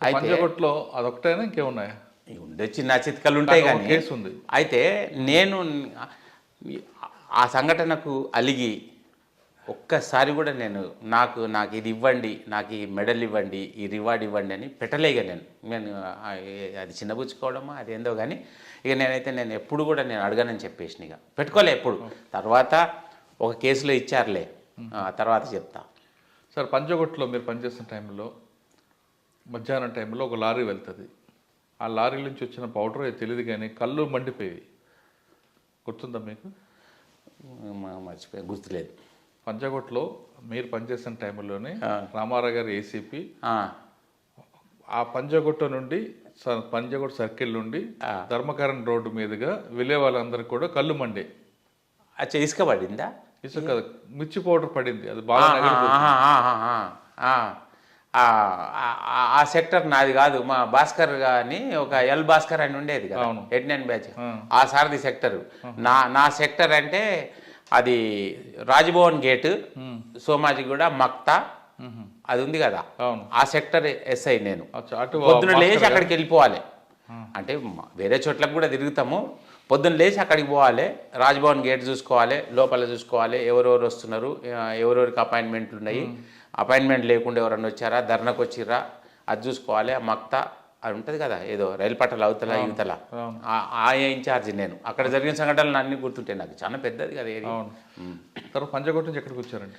పంజగుట్లో అదొకటైనా ఇంకేమున్నాయా? ఉండే చిన్న చిత్కలు ఉంటాయి కానీ కేసు ఉంది. అయితే నేను ఆ సంఘటనకు అలిగి ఒక్కసారి కూడా నేను నాకు నాకు ఇది ఇవ్వండి నాకు ఈ మెడల్ ఇవ్వండి ఈ రివార్డ్ ఇవ్వండి అని పెట్టలేగా నేను. నేను అది చిన్నబుచ్చుకోవడమా అది ఏందో కానీ ఇక నేనైతే నేను ఎప్పుడు కూడా నేను అడగనని చెప్పేసిన ఇక. పెట్టుకోలే ఎప్పుడు. తర్వాత ఒక కేసులో ఇచ్చారులే. ఆ తర్వాత చెప్తా. సార్ పంజగుట్లో మీరు పనిచేస్తున్న టైంలో మధ్యాహ్నం టైంలో ఒక లారీ వెళ్తుంది. ఆ లారీ నుంచి వచ్చిన పౌడర్ తెలియదు కానీ కళ్ళు మండిపోయి గుర్తుందా మీకు? మర్చిపోయి గుర్తులేదు. పంజగుట్లో మీరు పనిచేస్తున్న టైంలోనే. రామారావు గారి ఏసీపీ. ఆ, పంజగుట్ట నుండి పంజగుట్ట సర్కిల్ నుండి. ధర్మకరణ్ రోడ్డు మీదుగా వెళ్ళే వాళ్ళందరికీ కూడా కళ్ళు మండే. అచ్చా ఇసుక పడిందా? ఇసుక మిర్చి పౌడర్ పడింది. అది బాగా ఆ. సెక్టర్ నాది కాదు. మా భాస్కర్ అని ఒక ఎల్ భాస్కర్ అని ఉండేది కదా. Eight nine batch. ఆ. సారథి సెక్టర్. నా నా సెక్టర్ అంటే అది రాజ్భవన్ గేట్ సోమాజిగూడ మక్తా. అది ఉంది కదా. ఆ సెక్టర్ ఎస్ఐ నేను. పొద్దున లేచి అక్కడికి వెళ్ళిపోవాలి. అంటే వేరే చోట్లకు కూడా తిరుగుతాము. పొద్దున్న లేచి అక్కడికి పోవాలి. రాజ్భవన్ గేట్ చూసుకోవాలి. లోపల చూసుకోవాలి. ఎవరెవరు వస్తున్నారు? ఎవరెవరికి అపాయింట్మెంట్లు ఉన్నాయి? అపాయింట్మెంట్ లేకుండా ఎవరన్నా వచ్చారా? ధర్నకు వచ్చిర్రా? అది చూసుకోవాలి. ఆ మక్తా అది ఉంటుంది కదా ఏదో రైలు పట్టాల అవతల యువతల అవును. ఆ- ఆ ఇన్ఛార్జ్ నేను. అక్కడ జరిగిన సంఘటనలు అన్నీ గుర్తుంటాయి నాకు. చాలా పెద్దది కదా ఏరియా. తర్వాత పంజగుట్ట నుంచి ఎక్కడికి వచ్చారండి?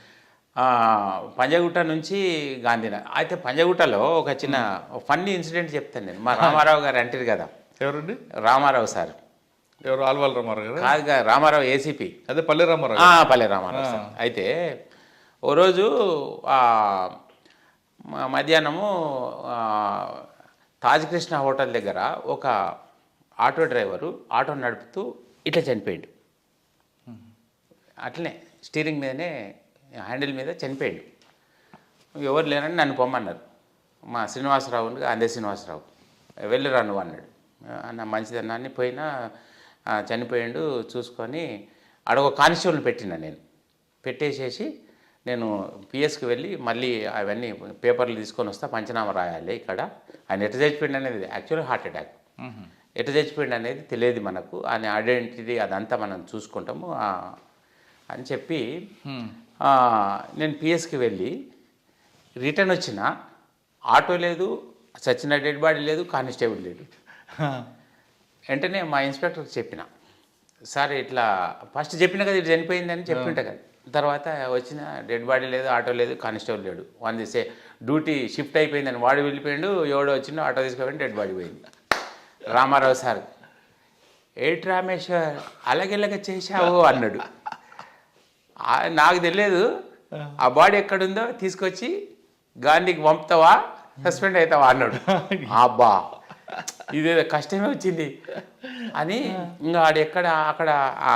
పంజగుట్ట నుంచి గాంధీనగర్. అయితే పంజగుట్టలో ఒక చిన్న ఫన్నీ ఇన్సిడెంట్ చెప్తాను నేను. మా రామారావు గారు అంటారు కదా. ఎవరండి? రామారావు సార్. ఎవరు? ఆల్వాల్ రామారావు గారు? కాదుగా రామారావు ఏసీపీ. అదే పల్లె రామారావు పల్లె రామారావు సార్. అయితే ఓ రోజు మధ్యాహ్నము తాజ్ కృష్ణ హోటల్ దగ్గర ఒక ఆటో డ్రైవరు ఆటో నడుపుతూ ఇట్లా చనిపోయాడు. అట్లనే స్టీరింగ్ మీదనే హ్యాండిల్ మీద చనిపోయాడు. ఎవరు లేరని నన్ను పొమ్మన్నారు. మా శ్రీనివాసరావు ఉంది, అందే శ్రీనివాసరావు. వెళ్ళిరా నువ్వు అన్నాడు. అన్న మంచిదన్నాన్ని పోయినా చనిపోయాడు చనిపోయిండు చూసుకొని అడగ ఒక పెట్టిన నేను. పెట్టేసేసి నేను పిఎస్కి వెళ్ళి మళ్ళీ అవన్నీ పేపర్లు తీసుకొని వస్తా పంచనామా రాయాలి ఇక్కడ. ఆయన ఎట్ట చచ్చిపోయిండు అనేది యాక్చువల్గా హార్ట్ అటాక్ మ్మ్. ఎట్ట చచ్చిపోయిండు అనేది తెలియదు మనకు ఆయన ఐడెంటిటీ అదంతా మనం చూసుకుంటాము అని చెప్పి నేను పిఎస్కి వెళ్ళి రిటర్న్ వచ్చిన ఆటో లేదు సచిన డెడ్ బాడీ లేదు కానిస్టేబుల్ లేడు వెంటనే మా ఇన్స్పెక్టర్కి చెప్పిన సార్ ఇట్లా ఫస్ట్ చెప్పిన కదా ఇది చనిపోయిందని చెప్పింట కదా. తర్వాత వచ్చిన డెడ్ బాడీ లేదు ఆటో లేదు కానిస్టేబుల్ లేడు. వన్ సే డ్యూటీ షిఫ్ట్ అయిపోయిందని వాడు వెళ్ళిపోయిండు ఎవడో వచ్చిండు ఆటో తీసుకుపోయింది డెడ్ బాడీ పోయింది. రామారావు సార్ ఏటి రామేశ్వర్ అలాగెలాగ చేశావు అన్నాడు. నాకు తెలియదు ఆ. బాడీ ఎక్కడుందో తీసుకొచ్చి గాంధీకి పంపుతావా సస్పెండ్ అవుతావా అన్నాడు. అబ్బా! ఇదేదో కష్టమే వచ్చింది. అని ఇంకా ఆడు ఎక్కడ అక్కడ ఆ,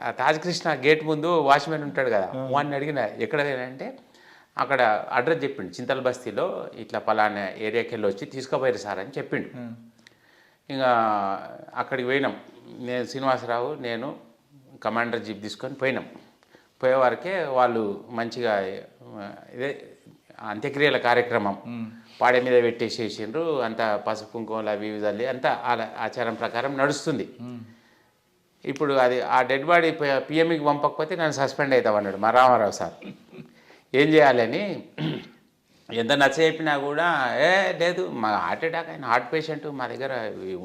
ఆ తాజ్ కృష్ణ గేట్ ముందు వాచ్మెన్ ఉంటాడు కదా వాడిని అడిగిన ఎక్కడ అంటే అక్కడ అడ్రస్ చెప్పిండు చింతల బస్తీలో ఇట్లా పలానా ఏరియాకి వెళ్ళి వచ్చి తీసుకుపోయారు సార్ అని చెప్పిండు. ఇంకా అక్కడికి పోయినాం. నేను శ్రీనివాసరావు నేను కమాండర్ జీప్ తీసుకొని పోయినాం. పోయేవారికే వాళ్ళు మంచిగా ఇదే అంత్యక్రియల కార్యక్రమం పాడే మీద పెట్టేసేసిండ్రు. అంత పసుపు కుంకుమలు అవి చల్లి అంతా ఆచారం ప్రకారం నడుస్తుంది. ఇప్పుడు అది ఆ డెడ్ బాడీ పిఎంఈకి పంపకపోతే నన్ను సస్పెండ్ అవుతామన్నాడు మా రామారావు సార్. ఏం చేయాలని ఎంత నచ్చ చెప్పినా కూడా ఏ లేదు మా హార్ట్ అటాక్ ఆయన హార్ట్ పేషెంట్ మా దగ్గర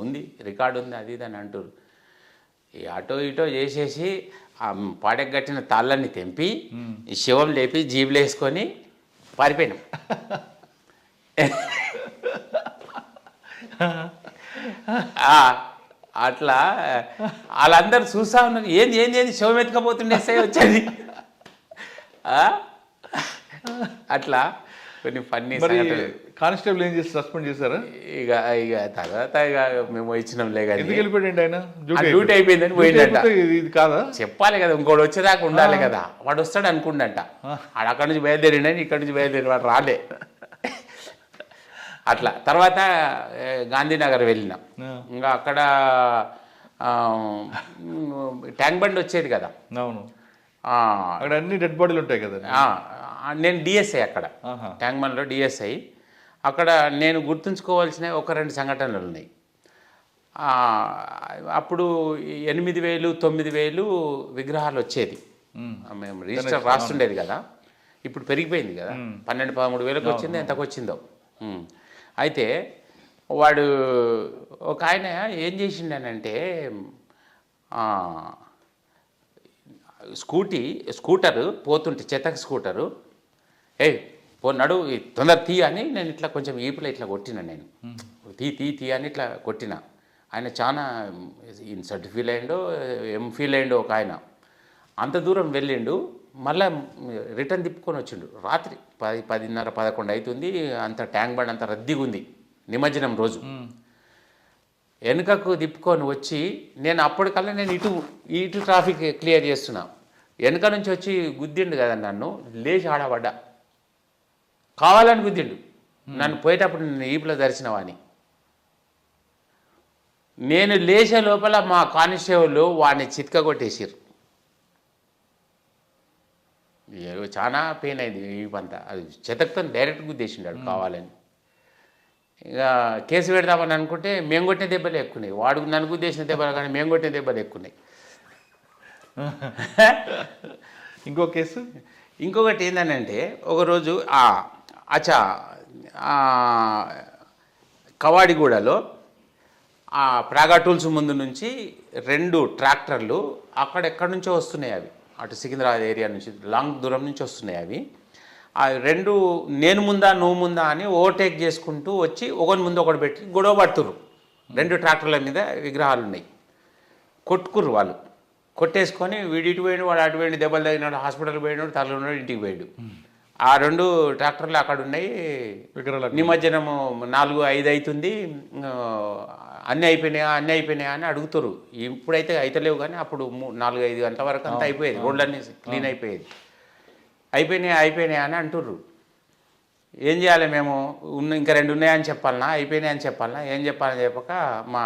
ఉంది రికార్డు ఉంది అది ఇది అని అంటారు ఈ అటో ఇటో చేసేసి ఆ పాడెకి కట్టిన తాళ్ళని తెంపి ఈ శివం లేపి జీబులు వేసుకొని పారిపోయినాం. ఆ, అట్లా వాళ్ళందరూ చూస్తా ఉన్నారు. ఏంది ఏంది ఏంది శవం ఎత్తుకపోతుండే ఎస్ఐ వచ్చేది. ఆ? అట్లా. కొన్ని ఫన్నీ మరి కానిస్టేబుల్ ఏం చేసి సస్పెండ్ చేశారా? ఇక ఇక తర్వాత ఇక మేము ఇచ్చినాంలే కానీ. ఎందుకు వెళ్ళిపోయాడు ఆయన? డ్యూటీ అయిపోయిందని పోయిందంట ఇది- కాదా? చెప్పాలి కదా ఇంకోటి వచ్చేదాకా ఉండాలి కదా. వాడు వస్తాడు అనుకుండంట. ఆడ అక్కడి నుంచి బయలుదేరిండని ఇక్కడి నుంచి బయలుదేరి వాడు రాలే. అట్లా. తర్వాత గాంధీనగర్ వెళ్ళినాం. ఇంకా అక్కడ ట్యాంక్ బండ్ వచ్చేది కదా. అవును. అక్కడ అన్ని డెడ్ బాడీలు ఉంటాయి కదా. నేను డిఎస్ఐ అక్కడ. ఆహా. ట్యాంక్ బండ్లో డిఎస్ఐ అక్కడ నేను గుర్తుంచుకోవాల్సిన ఒక రెండు సంఘటనలు ఉన్నాయి. అప్పుడు ఎనిమిది వేలు తొమ్మిది వేలు విగ్రహాలు వచ్చేది. మేము రిజిస్టర్ రాస్తుండేది కదా. ఇప్పుడు పెరిగిపోయింది కదా. పన్నెండు పదమూడు వేలకు వచ్చింది ఎంతకు వచ్చిందో. అయితే వాడు ఒక ఆయన ఏం చేసిండనంటే స్కూటీ స్కూటర్ పోతుంటే చెత్తక స్కూటరు ఏ పోన్నాడు ఈ తొందర తీ అని నేను ఇట్లా కొంచెం ఈపులో ఇట్లా కొట్టిన నేను. తీ తీ తీ అని ఇట్లా కొట్టిన. ఆయన చాలా ఇన్సర్ట్ ఫీల్ అయ్యిండో ఎం ఫీల్ అయ్యిండో ఒక ఆయన. అంత దూరం వెళ్ళిండు మళ్ళా రిటర్న్ తిప్పుకొని వచ్చిండు. రాత్రి పది పదిన్నర పదకొండు అవుతుంది అంత ట్యాంక్ బండ్ అంత రద్దీగా ఉంది నిమజ్జనం రోజు. వెనుకకు తిప్పుకొని వచ్చి నేను అప్పటికల్లా నేను ఇటు ఇటు ట్రాఫిక్ క్లియర్ చేస్తున్నా. వెనుక నుంచి వచ్చి గుద్దిండు కదా నన్ను లేచి ఆడబడ్డా. కావాలని గుద్దిండు నన్ను పోయేటప్పుడు నేను ఈపులో దర్శనవాని నేను లేచే లోపల మా కానిస్టేబుల్ వాడిని చిత్క కొట్టేసారు చాలా పెయిన్ అయింది ఈపంతా అది చెతక్తో డైరెక్ట్ గుద్దేసిండాడు కావాలని. ఇక కేసు పెడదామని అనుకుంటే మేము కొట్టిన దెబ్బలు ఎక్కున్నాయి వాడు నన్ను గుద్దేసిన దెబ్బలు కానీ మేము కొట్టిన దెబ్బలు ఎక్కున్నాయి ఇంకో కేసు? ఇంకొకటి ఏంటంటే ఒకరోజు ఆ అచ్చా కవాడిగూడలో ఆ ప్రాగా టూల్స్ ముందు నుంచి రెండు ట్రాక్టర్లు అక్కడెక్కడి నుంచో వస్తున్నాయి అవి. అటు సికింద్రాబాద్ ఏరియా నుంచి లాంగ్ దూరం నుంచి వస్తున్నాయి అవి. ఆ రెండు నేను ముందా నువ్వు ముందా అని ఓవర్టేక్ చేసుకుంటూ వచ్చి ఒకరి ముందు ఒకటి పెట్టి గొడవ పడుతురు రెండు ట్రాక్టర్ల మీద విగ్రహాలు ఉన్నాయి. కొట్టుకుర్రు వాళ్ళు. కొట్టేసుకొని వీడి ఇటు వాడు అటు పోయిన దెబ్బలు తగినాడు హాస్పిటల్ పోయినాడు తల ఉన్నాడు ఇంటికి పోయాడు. ఆ రెండు ట్రాక్టర్లు అక్కడ ఉన్నాయి. నిమజ్జనము నాలుగు ఐదు అవుతుంది అన్నీ అయిపోయినాయా అన్నీ అయిపోయినాయా అని అడుగుతారు ఇప్పుడైతే అయితలేవు కానీ అప్పుడు నాలుగు ఐదు గంటల వరకు అంతా అయిపోయేది. రోడ్లన్నీ క్లీన్ అయిపోయేది. అయిపోయినాయా అయిపోయినాయా అని అంటుర్రు. ఏం చేయాలి మేము? ఉన్న ఇంకా రెండు ఉన్నాయని చెప్పాలనా? అయిపోయినాయని చెప్పాలనా? ఏం చెప్పాలని చెప్పక మా